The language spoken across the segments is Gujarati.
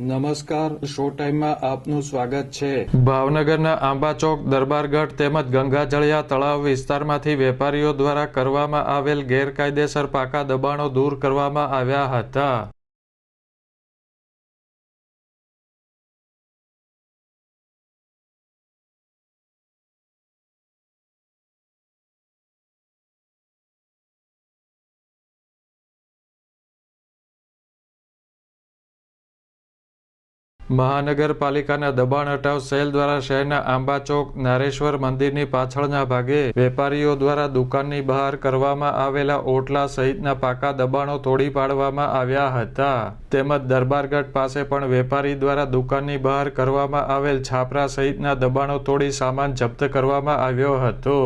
નમસ્કાર શો ટાઈમમાં આપનું સ્વાગત છે. ભાવનગરના આંબાચોક, દરબારગઢ તેમજ ગંગાજળિયા તળાવ વિસ્તારમાંથી વેપારીઓ દ્વારા કરવામાં આવેલ ગેરકાયદેસર પાકા દબાણો દૂર કરવામાં આવ્યા હતા. મહાનગરપાલિકાના દબાણ હટાવ સેલ દ્વારા શહેરના આંબાચોક નારેશ્વર મંદિરની પાછળના ભાગે વેપારીઓ દ્વારા દુકાનની બહાર કરવામાં આવેલા ઓટલા સહિતના પાકા દબાણો તોડી પાડવામાં આવ્યા હતા. તેમજ દરબારગઢ પાસે પણ વેપારી દ્વારા દુકાનની બહાર કરવામાં આવેલ છાપરા સહિતના દબાણો તોડી સામાન જપ્ત કરવામાં આવ્યો હતો.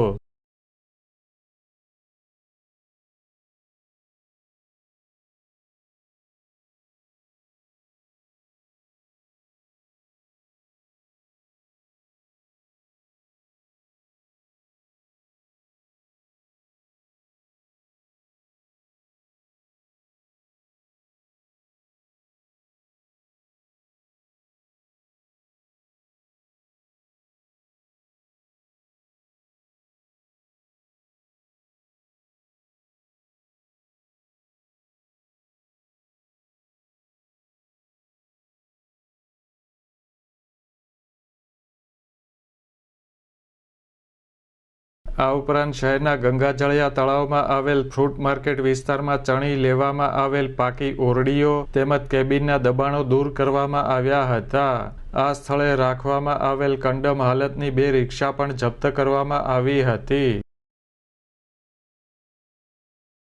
આ ઉપરાંત શહેરના ગંગાજળિયા તળાવમાં આવેલ ફ્રૂટ માર્કેટ વિસ્તારમાં ચણી લેવામાં આવેલ પાકી ઓરડીઓ તેમજ કેબિનના દબાણો દૂર કરવામાં આવ્યા હતા. આ સ્થળે રાખવામાં આવેલ કંડમ હાલતની બે રિક્ષા પણ જપ્ત કરવામાં આવી હતી.